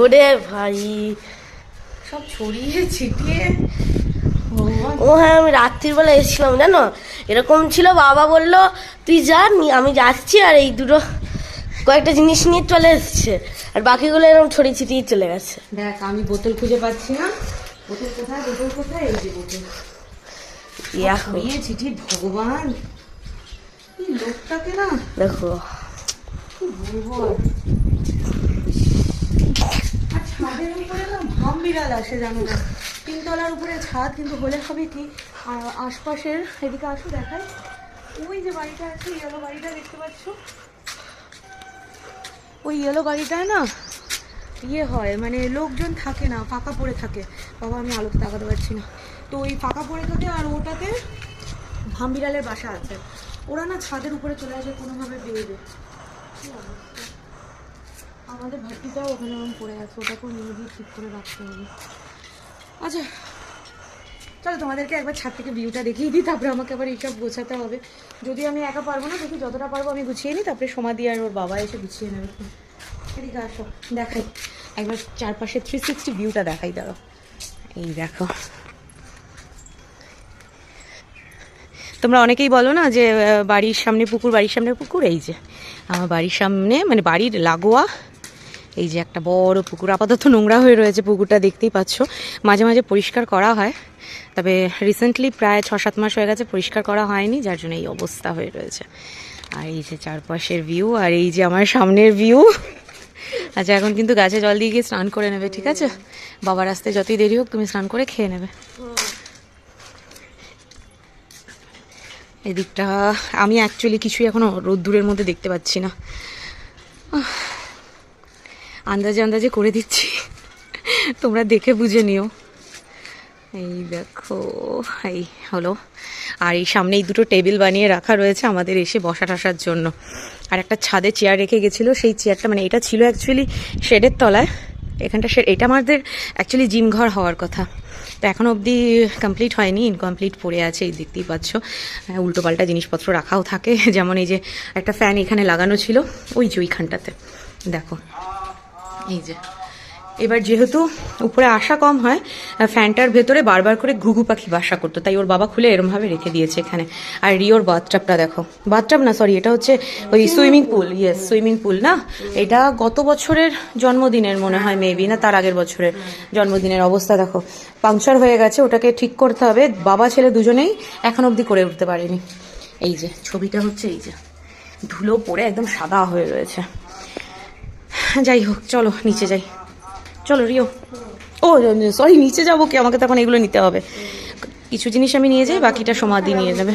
ওরে ভাই। সব ছড়িয়ে ছিটিয়ে ও হ্যাঁ আমি রাত্রির বেলা এসেছিলাম জানো? এরকম ছিল বাবা বলল তুই যা আমি যাচ্ছি আর এই দুটো কয়েকটা জিনিস নিয়ে চলে এসছে। আর বাকিগুলো এরকম ছড়িয়ে ছিটিয়ে চলে গেছে। দেখ আমি বোতল খুঁজে পাচ্ছি না। বোতল কোথায় বোতল কোথায়? এই যে বোতল। ইয়া ছড়িয়ে ছিটিয়ে ভগবান। লোকটাকে না দেখো। ছাদের উপরে ভাম বিড়াল আসে জানো না তিনতলার উপরে ছাদ কিন্তু হলে হবে কি আশপাশের এদিকে আসো দেখাই ওই যে বাড়িটা আছে ইয়েলো বাড়িটা দেখতে পাচ্ছ। ওই ইয়েলো বাড়িটায় না ইয়ে হয় মানে লোকজন থাকে না ফাঁকা পড়ে থাকে, বাবা আমি আলোতে তাকাতে পারছি না। তো ওই ফাঁকা পড়ে থাকে আর ওটাতে ভাম বিড়ালের বাসা আছে। ওরা না ছাদের উপরে চলে আসে কোনোভাবে বেরোবে? আমাদের ভাটিটাও ওখানে এরকম পড়ে আছে ওটাকেও নিয়ে গিয়ে ঠিক করে রাখতে হবে। আচ্ছা চলো তোমাদেরকে একবার ছাদ থেকে ভিউটা দেখিয়ে দিই, তারপরে আমাকে আবার এইসব গোছাতে হবে। যদি আমি একা পারব না, দেখি যতটা পারব আমি গুছিয়ে নিই, তারপরে সমাধি আর ওর বাবা এসে গুছিয়ে নেবে। এদিকে আসো, দেখাই। একবার চারপাশে থ্রি সিক্সটি ভিউটা দেখাই দাঁড়ো এই দেখো। তোমরা অনেকেই বলো না যে বাড়ির সামনে পুকুর, বাড়ির সামনে পুকুর? এই যে। আমার বাড়ির সামনে মানে বাড়ির লাগোয়া, এই যে একটা বড় পুকুর, আপাতত নোংরা হয়ে রয়েছে পুকুরটা, দেখতেই পাচ্ছ। মাঝে মাঝে পরিষ্কার করা হয়, তবে রিসেন্টলি প্রায় ছ সাত মাস হয়ে গেছে পরিষ্কার করা হয়নি, যার জন্য এই অবস্থা হয়ে রয়েছে। আর এই যে চারপাশের ভিউ আর এই যে আমার সামনের ভিউ আচ্ছা এখন কিন্তু গাছে জল দিয়ে গিয়ে স্নান করে নেবে, ঠিক আছে? বাবার আসতে যতই দেরি হোক, তুমি স্নান করে খেয়ে নেবে। এদিকটা, আমি অ্যাকচুয়ালি কিছুই এখনও রোদ্দুরের মধ্যে দেখতে পাচ্ছি না। আন্দাজে আন্দাজে করে দিচ্ছি। তোমরা দেখে বুঝে নিও। এই দেখো, এই হলো। আর এই সামনে এই দুটো টেবিল বানিয়ে রাখা রয়েছে আমাদের এসে বসা টাসার জন্য। আর একটা ছাদে চেয়ার রেখে গেছিল, সেই চেয়ারটা মানে এটা ছিল অ্যাকচুয়ালি শেডের তলায়। এখানটা শেড এটা আমাদের অ্যাকচুয়ালি জিম ঘর হওয়ার কথা। তো এখন অবধি কমপ্লিট হয়নি ইনকমপ্লিট পড়ে আছে, এই দেখতেই পাচ্ছ। উল্টো পাল্টা জিনিসপত্র রাখাও থাকে, যেমন এই যে একটা ফ্যান এখানে লাগানো ছিল, ওই যে ওইখানটাতে। দেখো, এই যে। এবার যেহেতু উপরে আসা কম হয়, ফ্যানটার ভেতরে বারবার করে ঘুঘু পাখি বাসা করতো, তাই ওর বাবা খুলে এরমভাবে রেখে দিয়েছে এখানে। আর রিওর বাথটাবটা দেখো। বাথটাব না সরি এটা হচ্ছে ওই swimming pool yes swimming pool না? এটা গত বছরের জন্মদিনের মনে হয় মেবি না তার আগের বছরের জন্মদিনের অবস্থা দেখো। পাংচার হয়ে গেছে, ওটাকে ঠিক করতে হবে। বাবা, ছেলে দুজনেই এখন অবধি করে উঠতে পারেনি। এই যে, ছবিটা হচ্ছে এই যে, ধুলো পড়ে একদম সাদা হয়ে রয়েছে। যাই হোক, চলো, নিচে যাই। চলো, রিও। ও সরি নিচে যাব কি? আমাকে তখন এগুলো নিতে হবে। কিছু জিনিস আমি নিয়ে যাই, বাকিটা সমাধি নিয়ে যাবে।